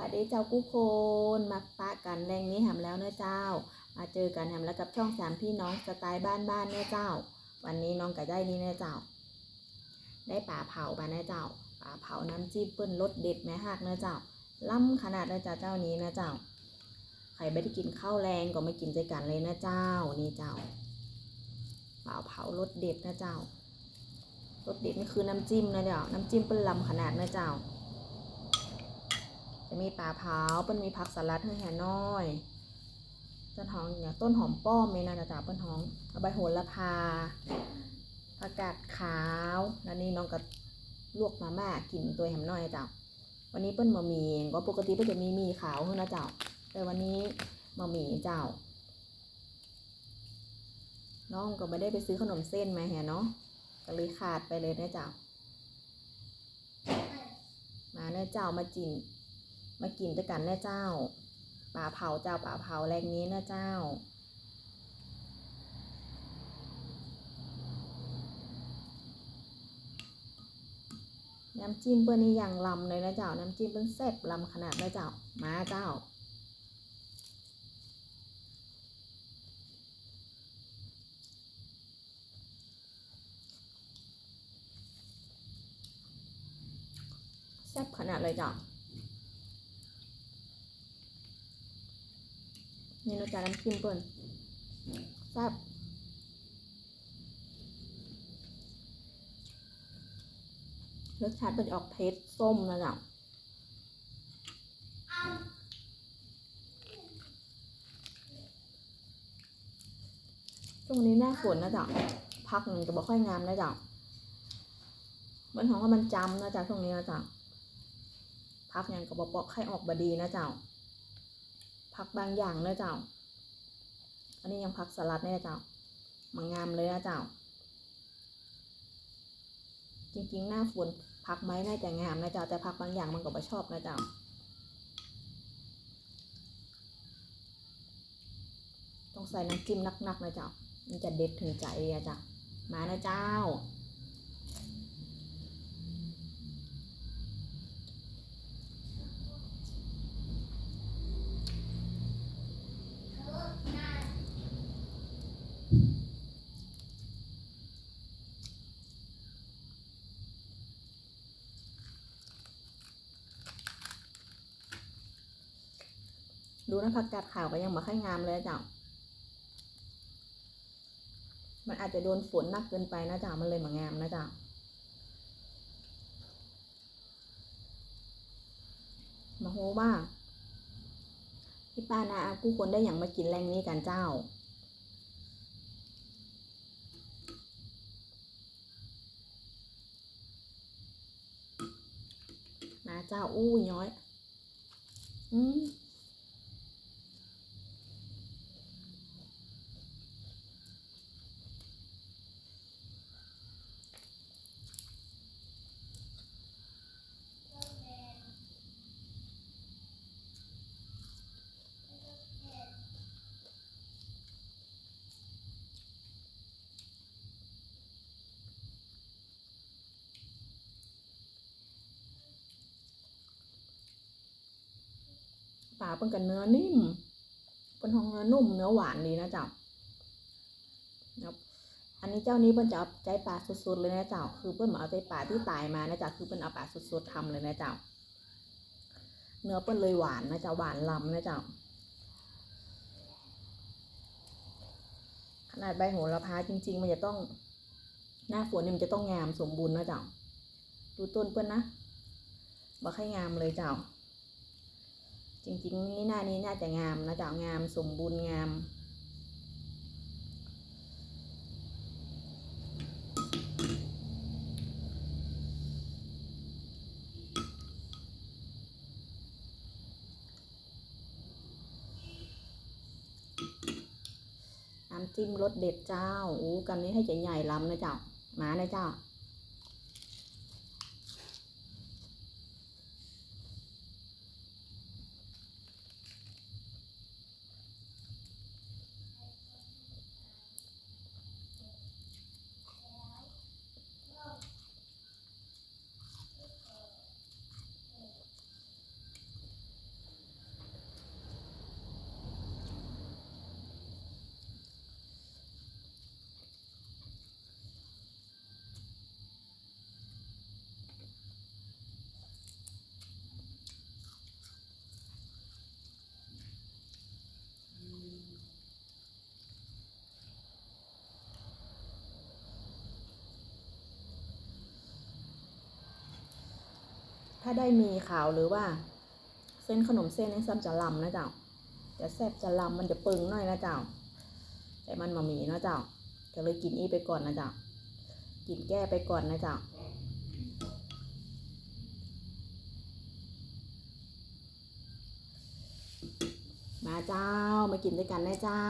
วัสดีเจ้ากู้คนมาปะกันแรงนี้ทำแล้วเนื้อเจ้า มาเจอกันทำแล้วกับช่องสามพี่น้องสไตล์บ้านบ้านๆเนื้อเจ้า วันนี้น้องก็ได้นี่เนื้อเจ้า ได้ป่าเผามาเนื้อเจ้าป่าเผาน้ำจิ้มเปิ้นรสเด็ดแม่ฮักเนื้อเจ้าล่ำขนาดเนื้อเจ้าเจ้านี้เนื้อเจ้าใครไม่ได้กินข้าวแรงก็ไม่กินใจกันเลยนะเจ้านี่เจ้าป่าเผารสเด็ดนะเจ้ารสเด็ดนี่คือน้ำจิ้มนะเจ้าน้ำจิ้มเปิ้นลำขนาดนะเจ้า จะมีปลาเผาเปิ้นมีผักสลัดให้แห่น้อยต้นหอมอย่างต้นหอมป้อมเมนะจ๊ะเปิ้นหอมเอาใบโหระพาผักกาดขาวแล้วนี่น้องก็ลวกมาม่ากินตัวแหมน้อยจ้ะวันนี้เปิ้นมามีก็ปกติเปิ้นจะมีมีขาวเท่านะเจ้าแต่วันนี้มามีเจ้า น้องก็ไม่ได้ไปซื้อขนมเส้นมาแห่เนาะก็เลยขาดไปเลยนะเจ้า มาเนะเจ้ามาจิน มากินด้วยกันนะเจ้าป่าเผาเจ้าป่าเผาแรงนี้นะเจ้า น้ำจิ้มเปิ้ลนี่อย่างลำเลยนะเจ้า น้ำจิ้มเปิ้ลแซ่บลำขนาดนะเจ้า มาเจ้าแซ่บขนาดเลยเจ้า นี่นะจ๊ะน้ำจิ้มเปิ้ลแซ่บรสชาติเป็นออกเผ็ดส้มนะจ๊ะช่วงนี้หน้าฝนนะจ๊ะพักหนึ่งจะบอกค่อยงามนะจ๊ะมันของว่ามันจำนะจ๊ะช่วงนี้นะจ๊ะพักยังกระบอกไข่ออกบดีนะจ๊ะ ผักบางอย่างเนอะเจ้า อันนี้ยังผักสลัดเนี่ยเจ้า มันงามเลยนะเจ้า จริงๆ หน้าฝนผักไม้น่าจะงามนะเจ้า แต่ผักบางอย่างมันก็ไม่ชอบนะเจ้า ต้องใส่น้ำจิ้มนักๆนะเจ้า มันจะเด็ดถึงใจอะเจ้า มานะเจ้า ดูนะผักกาดขาวก็ยังมาค่อยงามเลยเจ้ามันอาจจะโดนฝนหนักเกินไปนะจ๊ะมันเลยมางามนะจ๊ะมาโหว่าพี่ป้านาอาผู้คนได้อย่างมากินแรงนี้กันเจ้า มาเจ้าอู้ยย้อย อืมาเป็นกันเนื้อนิ่มเป็นทองเนื้อนุ่มเนื้อหวานดีนะเจ้าอันนี้เจ้านี้เปิ้นจะเอาใจปลาสดๆเลยนะเจ้า คือเปิ้นมาเอาใจปลาที่ตายมานะเจ้าคือเปิ้นเอาปลาสดๆทำเลยนะเจ้า เนื้อเปิ้นเลยหวานนะเจ้าหวานลำนะเจ้า ขนาดใบโหระพาจริง ๆ มันจะต้องหน้าฝนนี่มันจะต้องงามสมบูรณ์นะเจ้า ดูต้นเปิ้นนะบ่ค่อยงามเลยเจ้า จริงๆนี่หน้านี้น่าจะงามนะเจ้างามสมบูรณ์งาม น้ำจิ้มรสเด็ดเจ้า อู้กันนี้ให้ใหญ่ๆล้ำนะเจ้ามานะเจ้า ถ้าได้มีขาวหรือว่า เส้นขนมเส้นนี่ซ้ำจะลำนะเจ้าจะแซ่บจะลำมันจะปึงหน่อยนะเจ้าแต่มันมามีนะเจ้าก็เลยกินอีไปก่อนนะเจ้ากินแก้ไปก่อนนะเจ้ามาเจ้ามากินด้วยกันนะเจ้า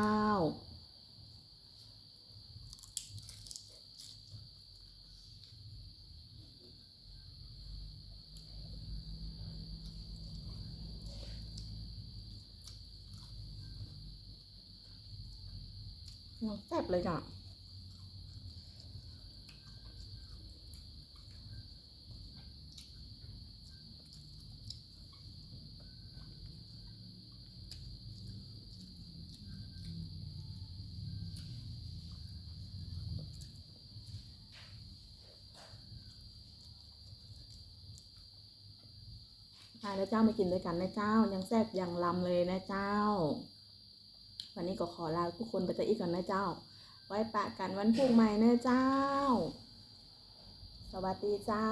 แซ่บเลยจ้ะค่ะแล้วเจ้ามากินด้วยกันนะเจ้า ยังแซ่บยังลำเลยนะเจ้า วันนี้ก็ขอลาทุกคนไปจอีกก่อนนะเจ้า ไว้ปะกันวันพรุ่งใหม่นะเจ้า สวัสดีเจ้า